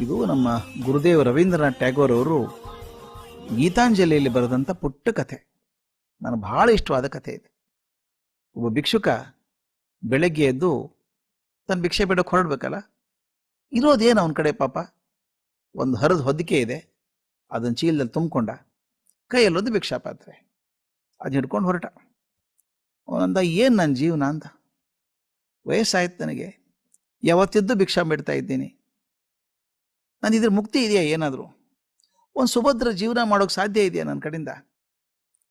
ಇದು ನಮ್ಮ ಗುರುದೇವ್ ರವೀಂದ್ರನಾಥ್ ಟ್ಯಾಗೋರ್ ಅವರು ಗೀತಾಂಜಲಿಯಲ್ಲಿ ಬರೆದಂಥ ಪುಟ್ಟ ಕಥೆ. ನನಗೆ ಬಹಳ ಇಷ್ಟವಾದ ಕಥೆ ಇದೆ. ಒಬ್ಬ ಭಿಕ್ಷುಕ ಬೆಳಗ್ಗೆ ಎದ್ದು ತನ್ನ ಭಿಕ್ಷೆ ಬೇಡಕ್ಕೆ ಹೊರಡ್ಬೇಕಲ್ಲ? ಇರೋದೇನು ಅವನ ಕಡೆ ಪಾಪ? ಒಂದು ಹರಿದ ಹೊದಿಕೆ ಇದೆ. ಅದನ್ನ ಚೀಲದಲ್ಲಿ ತುಂಬಿಕೊಂಡ. ಕೈಯಲ್ಲೊಂದು ಭಿಕ್ಷಾ ಪಾತ್ರೆ ಅದನ್ನ ಹಿಡ್ಕೊಂಡು ಹೊರಟ. ಅವನಂದ, ಏನು ನನ್ನ ಜೀವನ? ಅಂತ. ವಯಸ್ಸಾಯ್ತು ನನಗೆ. ಯಾವತ್ತಿದ್ದು ಭಿಕ್ಷಾ ಬಿಡ್ತಾ ಇದ್ದೀನಿ. ನಾನು ಇದ್ರ ಮುಕ್ತಿ ಇದೆಯಾ ಏನಾದರೂ? ಒಂದು ಸುಭದ್ರ ಜೀವನ ಮಾಡೋಕೆ ಸಾಧ್ಯ ಇದೆಯಾ ನನ್ನ ಕಡೆಯಿಂದ?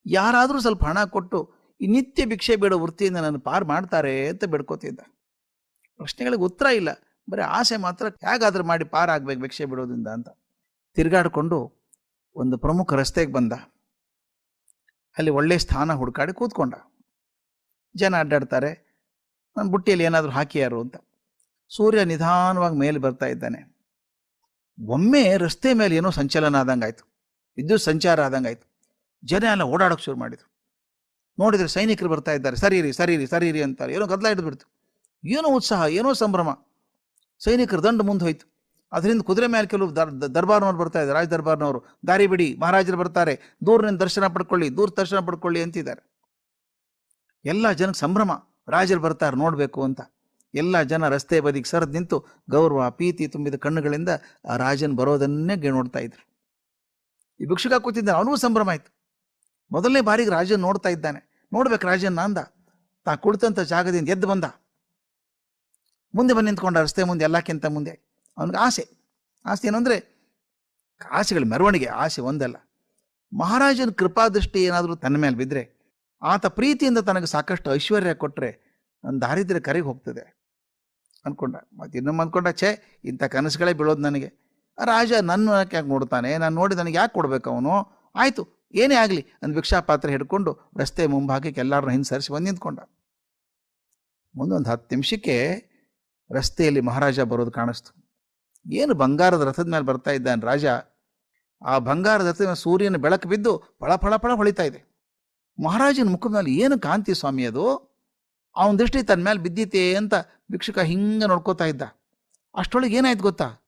ಯಾರಾದರೂ ಸ್ವಲ್ಪ ಹಣ ಕೊಟ್ಟು ಈ ನಿತ್ಯ ಭಿಕ್ಷೆ ಬೇಡ ವೃತ್ತಿಯಿಂದ ನನ್ನ ಪಾರು ಮಾಡ್ತಾರೆ ಅಂತ ಬೇಡ್ಕೋತಿದ್ದ. ಪ್ರಶ್ನೆಗಳಿಗೆ ಉತ್ತರ ಇಲ್ಲ. ಬರೀ ಆಸೆ ಮಾತ್ರ ಹೇಗಾದರೂ ಮಾಡಿ ಪಾರಾಗಬೇಕು ಭಿಕ್ಷೆ ಬಿಡೋದ್ರಿಂದ ಅಂತ. ತಿರುಗಾಡಿಕೊಂಡು ಒಂದು ಪ್ರಮುಖ ರಸ್ತೆಗೆ ಬಂದ. ಅಲ್ಲಿ ಒಳ್ಳೆ ಸ್ಥಾನ ಹುಡುಕಾಡಿ ಕೂತ್ಕೊಂಡ. ಜನ ಅಡ್ಡಾಡ್ತಾರೆ. ನನ್ನ ಬುಟ್ಟಿಯಲ್ಲಿ ಏನಾದರೂ ಹಾಕಿಯಾರು ಅಂತ. ಸೂರ್ಯ ನಿಧಾನವಾಗಿ ಮೇಲೆ ಬರ್ತಾ ಇದ್ದಾನೆ. ಒಮ್ಮೆ ರಸ್ತೆ ಮೇಲೆ ಏನೋ ಸಂಚಲನ ಆದಂಗಾಯ್ತು ವಿದ್ಯುತ್ ಸಂಚಾರ ಆದಂಗಾಯ್ತು ಜನ ಎಲ್ಲ ಓಡಾಡೋಕೆ ಶುರು ಮಾಡಿದ್ರು. ನೋಡಿದರೆ ಸೈನಿಕರು ಬರ್ತಾ ಇದ್ದಾರೆ. ಸರಿರಿ ಸರಿರಿ ಸರಿರಿ ಅಂತಾರೆ. ಏನೋ ಗದ್ದಲ ಹಿಡಿದ್ಬಿಡ್ತು. ಏನೋ ಉತ್ಸಾಹ, ಏನೋ ಸಂಭ್ರಮ. ಸೈನಿಕರು ದಂಡು ಮುಂದೆ ಹೋಯ್ತು. ಅದರಿಂದ ಕುದುರೆ ಮೇಲೆ ಕೆಲವು ದರ್, ದರ್ಬಾರ್ನವ್ರು ಬರ್ತಾ ಇದ್ದಾರೆ. ರಾಜ ದರ್ಬಾರ್ನವರು, ದಾರಿ ಬಿಡಿ, ಮಹಾರಾಜರು ಬರ್ತಾರೆ. ದೂರದಿಂದ ದರ್ಶನ ಪಡ್ಕೊಳ್ಳಿ, ದೂರ ದರ್ಶನ ಪಡ್ಕೊಳ್ಳಿ ಅಂತಿದ್ದಾರೆ. ಎಲ್ಲ ಜನಕ್ಕೆ ಸಂಭ್ರಮ. ರಾಜರು ಬರ್ತಾರೆ ನೋಡಬೇಕು ಅಂತ. ಎಲ್ಲ ಜನ ರಸ್ತೆ ಬದಿಗೆ ಸರದ್ ನಿಂತು ಗೌರವ, ಪ್ರೀತಿ ತುಂಬಿದ ಕಣ್ಣುಗಳಿಂದ ಆ ರಾಜನ್ ಬರೋದನ್ನೇ ನೋಡ್ತಾ ಇದ್ರು. ಈ ಭಿಕ್ಷುಕ ಕೂತಿದ್ದಾನೆ ಅವನಿಗೂ ಸಂಭ್ರಮ ಆಯ್ತು. ಮೊದಲನೇ ಬಾರಿಗೆ ರಾಜನ್ ನೋಡ್ತಾ ಇದ್ದಾನೆ. ನೋಡ್ಬೇಕು ರಾಜನ್ ಅಂದ, ತಾ ಕುಳಿತಂತ ಜಾಗದಿಂದ ಎದ್ದು ಬಂದ. ಮುಂದೆ ಬಂದು ನಿಂತ್ಕೊಂಡ ರಸ್ತೆ ಮುಂದೆ, ಎಲ್ಲಕ್ಕಿಂತ ಮುಂದೆ. ಅವನಿಗೆ ಆಸೆ. ಆಸೆ ಏನಂದ್ರೆ ಆಸೆಗಳ ಮೆರವಣಿಗೆ, ಆಸೆ ಒಂದಲ್ಲ. ಮಹಾರಾಜನ ಕೃಪಾದೃಷ್ಟಿ ಏನಾದರೂ ತನ್ನ ಮೇಲೆ ಬಿದ್ದರೆ ಆತ ಪ್ರೀತಿಯಿಂದ ತನಗೆ ಸಾಕಷ್ಟು ಐಶ್ವರ್ಯ ಕೊಟ್ಟರೆ ನನ್ನ ದಾರಿದ್ರ್ಯ ಕರೆಗೆ ಹೋಗ್ತದೆ. ಅನ್ಕೊಂಡ. ಮತ್ತೆ ಇನ್ನೊಮ್ಮೆ ಅಂದ್ಕೊಂಡ ಛೇ, ಇಂಥ ಕನಸುಗಳೇ ಬೀಳೋದು ನನಗೆ. ರಾಜ ನನ್ನ ಯಾಕೆ ನೋಡ್ತಾನೆ? ನಾನು ನೋಡಿ ನನಗೆ ಯಾಕೆ ಕೊಡ್ಬೇಕು ಅವನು? ಆಯಿತು, ಏನೇ ಆಗಲಿ ನನ್ನ ಭಿಕ್ಷಾ ಪಾತ್ರೆ ಹಿಡ್ಕೊಂಡು ರಸ್ತೆ ಮುಂಭಾಗಕ್ಕೆ ಎಲ್ಲರನ್ನ ಹಿಂಸರಿಸಿ ಬಂದು ನಿಂತ್ಕೊಂಡ. ಮುಂದೊಂದು ಹತ್ತು ನಿಮಿಷಕ್ಕೆ ರಸ್ತೆಯಲ್ಲಿ ಮಹಾರಾಜ ಬರೋದು ಕಾಣಿಸ್ತು. ಏನು ಬಂಗಾರದ ರಥದ ಮೇಲೆ ಬರ್ತಾ ಇದ್ದಾನೆ ರಾಜ? ಆ ಬಂಗಾರದ ರಥದ ಮೇಲೆ ಸೂರ್ಯನ ಬೆಳಕು ಬಿದ್ದು ಫಳ ಫಳ ಫಳ ಹೊಳಿತಾ ಇದೆ. ಮಹಾರಾಜನ ಮುಖದ ಮೇಲೆ ಏನು ಕಾಂತಿ ಸ್ವಾಮಿ ಅದು? ಅವನ ದೃಷ್ಟಿ ತನ್ನ ಮೇಲೆ ಬಿದ್ದಿತೇ ಅಂತ ಭಿಕ್ಷುಕ ಹಿಂಗೆ ನೋಡ್ಕೋತಾ ಇದ್ದ. ಅಷ್ಟೊಳಗೆ ಏನಾಯ್ತು ಗೊತ್ತಾ?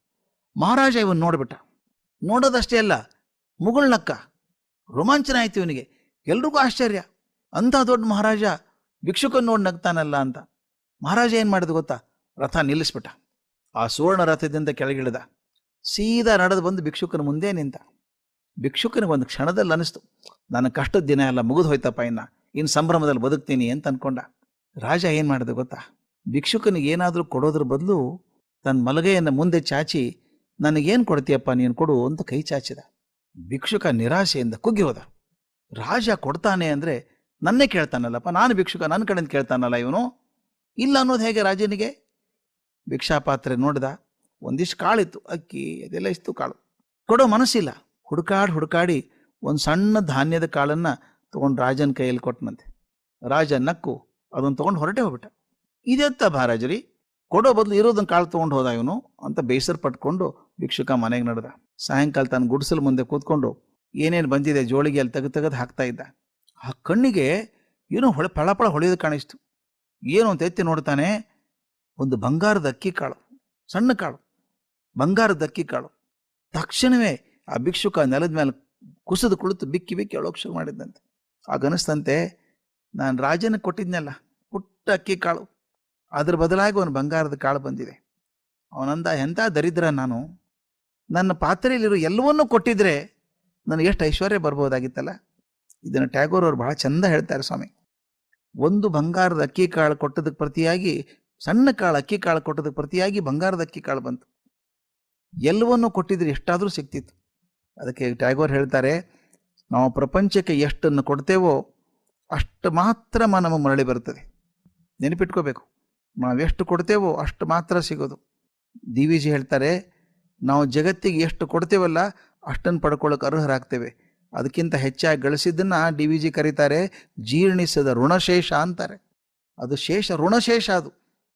ಮಹಾರಾಜ ಇವನ್ ನೋಡ್ಬಿಟ್ಟ. ನೋಡೋದಷ್ಟೇ ಅಲ್ಲ ಮುಗುಳ್ನಕ್ಕ ರೋಮಾಂಚನ ಆಯ್ತು ಇವನಿಗೆ. ಎಲ್ರಿಗೂ ಆಶ್ಚರ್ಯ. ಅಂಥ ದೊಡ್ಡ ಮಹಾರಾಜ ಭಿಕ್ಷುಕನ್ ನೋಡಿ ನಗ್ತಾನಲ್ಲ ಅಂತ. ಮಹಾರಾಜ ಏನು ಮಾಡಿದ ಗೊತ್ತಾ? ರಥ ನಿಲ್ಲಿಸ್ಬಿಟ್ಟ. ಆ ಸುವರ್ಣ ರಥದಿಂದ ಕೆಳಗಿಳಿದ. ಸೀದಾ ನಡೆದು ಬಂದು ಭಿಕ್ಷುಕನ ಮುಂದೆ ನಿಂತ. ಭಿಕ್ಷುಕನಿಗೆ ಒಂದು ಕ್ಷಣದಲ್ಲಿ ಅನಿಸ್ತು. ನನ್ನ ಕಷ್ಟದ ದಿನ ಎಲ್ಲ ಮುಗಿದು ಹೋಯ್ತಪ್ಪ ಇನ್ನ. ಇನ್ನು ಸಂಭ್ರಮದಲ್ಲಿ ಬದುಕ್ತೀನಿ ಅಂತ ಅನ್ಕೊಂಡ. ರಾಜ ಏನು ಮಾಡಿದೆ ಗೊತ್ತಾ? ಭಿಕ್ಷುಕನಿಗೆ ಏನಾದರೂ ಕೊಡೋದ್ರ ಬದಲು ತನ್ನ ಮಲಗೆಯನ್ನು ಮುಂದೆ ಚಾಚಿ, ನನಗೇನು ಕೊಡ್ತೀಯಪ್ಪ ನೀನು ಕೊಡು ಅಂತ ಕೈ ಚಾಚಿದ. ಭಿಕ್ಷುಕ ನಿರಾಶೆಯಿಂದ ಕುಗ್ಗಿ ಹೋದ. ರಾಜ ಕೊಡ್ತಾನೆ ಅಂದರೆ ನನ್ನೇ ಕೇಳ್ತಾನಲ್ಲಪ್ಪ, ನಾನು ಭಿಕ್ಷುಕ ನನ್ನ ಕಡೆಯಿಂದ ಕೇಳ್ತಾನಲ್ಲ ಇವನು? ಇಲ್ಲ ಅನ್ನೋದು ಹೇಗೆ ರಾಜನಿಗೆ? ಭಿಕ್ಷಾಪಾತ್ರೆ ನೋಡಿದ, ಒಂದಿಷ್ಟು ಕಾಳಿತ್ತು, ಅಕ್ಕಿ, ಅದೆಲ್ಲ ಇಷ್ಟು ಕಾಳು. ಕೊಡೋ ಮನಸ್ಸಿಲ್ಲ. ಹುಡುಕಾಡಿ ಹುಡುಕಾಡಿ ಒಂದು ಸಣ್ಣ ಧಾನ್ಯದ ಕಾಳನ್ನು ತೊಗೊಂಡು ರಾಜನ ಕೈಯಲ್ಲಿ ಕೊಟ್ಟನಂತೆ ರಾಜ ನಕ್ಕು ಅದನ್ನು ತೊಗೊಂಡು ಹೊರಟೆ ಹೋಗ್ಬಿಟ್ಟ. ಇದೆತ್ತ ಭಾರಾಜರಿ ಕೊಡೋ ಬದಲು ಇರೋದನ್ನ ಕಾಳು ತೊಗೊಂಡು ಹೋದ ಇವನು ಅಂತ ಬೇಸರ ಪಟ್ಕೊಂಡು ಭಿಕ್ಷುಕ ಮನೆಗೆ ನಡೆದ. ಸಾಯಂಕಾಲ ತಾನು ಗುಡಿಸಲು ಮುಂದೆ ಕೂತ್ಕೊಂಡು ಏನೇನು ಬಂದಿದೆ ಜೋಳಿಗೆ ಅಲ್ಲಿ ತೆಗೆದು ತೆಗೆದು ಹಾಕ್ತಾ ಇದ್ದ. ಆ ಕಣ್ಣಿಗೆ ಏನೋ ಹೊಳೆ ಫಳಫಳ ಹೊಳೆಯೋದು ಕಾಣಿಸ್ತು ಏನು ಅಂತ ಎತ್ತಿ ನೋಡ್ತಾನೆ ಒಂದು ಬಂಗಾರದ ಅಕ್ಕಿ ಕಾಳು, ಸಣ್ಣ ಕಾಳು, ಬಂಗಾರದ ಅಕ್ಕಿ ಕಾಳು. ತಕ್ಷಣವೇ ಆ ಭಿಕ್ಷುಕ ನೆಲದ ಮೇಲೆ ಕುಸಿದು ಕುಳಿತು ಬಿಕ್ಕಿ ಬಿಕ್ಕಿ ಅಳೋಕ್ಷ ಮಾಡಿದ್ದಂತೆ ಆಗ ಅನಿಸ್ತಂತೆ ನಾನು ರಾಜನ ಕೊಟ್ಟಿದ್ನಲ್ಲ, ಪುಟ್ಟ ಅಕ್ಕಿ ಕಾಳು. ಅದ್ರ ಬದಲಾಗಿ ಅವನು ಬಂಗಾರದ ಕಾಳು ಬಂದಿದೆ. ಅವನಂದ ಎಂಥ ದರಿದ್ರ ನಾನು. ನನ್ನ ಪಾತ್ರೆಯಲ್ಲಿರೋ ಎಲ್ಲವನ್ನೂ ಕೊಟ್ಟಿದ್ರೆ ನನಗೆ ಎಷ್ಟು ಐಶ್ವರ್ಯ ಬರ್ಬೋದಾಗಿತ್ತಲ್ಲ. ಇದನ್ನು ಟ್ಯಾಗೋರ್ ಅವರು ಬಹಳ ಚಂದ ಹೇಳ್ತಾರೆ ಸ್ವಾಮಿ. ಒಂದು ಬಂಗಾರದ ಅಕ್ಕಿ ಕಾಳು ಕೊಟ್ಟದಕ್ಕೆ ಪ್ರತಿಯಾಗಿ, ಸಣ್ಣ ಕಾಳು, ಅಕ್ಕಿ ಕಾಳು ಕೊಟ್ಟದಕ್ಕೆ ಪ್ರತಿಯಾಗಿ ಬಂಗಾರದ ಅಕ್ಕಿ ಕಾಳು ಬಂತು. ಎಲ್ಲವನ್ನೂ ಕೊಟ್ಟಿದ್ರೆ ಎಷ್ಟಾದರೂ ಸಿಗ್ತಿತ್ತು. ಅದಕ್ಕೆ ಟ್ಯಾಗೋರ್ ಹೇಳ್ತಾರೆ, ನಾವು ಪ್ರಪಂಚಕ್ಕೆ ಎಷ್ಟನ್ನು ಕೊಡ್ತೇವೋ ಅಷ್ಟು ಮಾತ್ರ ಮಾ ನಮಗೆ ಮರಳಿ ಬರ್ತದೆ ನೆನಪಿಟ್ಕೋಬೇಕು. ನಾವೆಷ್ಟು ಕೊಡ್ತೇವೋ ಅಷ್ಟು ಮಾತ್ರ ಸಿಗೋದು. ಡಿ ವಿ ಜಿ ಹೇಳ್ತಾರೆ, ನಾವು ಜಗತ್ತಿಗೆ ಎಷ್ಟು ಕೊಡ್ತೇವಲ್ಲ ಅಷ್ಟನ್ನು ಪಡ್ಕೊಳ್ಳೋಕೆ ಅರ್ಹರಾಗ್ತೇವೆ. ಅದಕ್ಕಿಂತ ಹೆಚ್ಚಾಗಿ ಗಳಿಸಿದ್ದನ್ನು ಡಿ ವಿ ಜಿ ಕರೀತಾರೆ, ಜೀರ್ಣಿಸದ ಋಣಶೇಷ ಅಂತಾರೆ. ಅದು ಶೇಷ, ಋಣಶೇಷ ಅದು.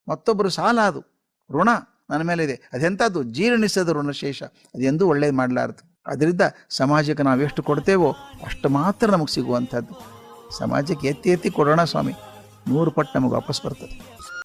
ಮತ್ತೊಬ್ಬರು ಸಾಲ ಅದು. ಋಣ ನನ್ನ ಮೇಲೆ ಇದೆ. ಅದೆಂಥದ್ದು? ಜೀರ್ಣಿಸದ ಋಣಶೇಷ. ಅದೆಂದೂ ಒಳ್ಳೇದು ಮಾಡಲಾರದು. ಅದರಿಂದ ಸಮಾಜಕ್ಕೆ ನಾವು ಎಷ್ಟು ಕೊಡ್ತೇವೋ ಅಷ್ಟು ಮಾತ್ರ ನಮಗೆ ಸಿಗುವಂಥದ್ದು. ಸಮಾಜಕ್ಕೆ ಎತ್ತಿ ಎತ್ತಿ ಕೊಡೋಣ ಸ್ವಾಮಿ. ನೂರು ಪಟ್ಟು ನಮಗೆ ವಾಪಸ್ ಬರ್ತದೆ.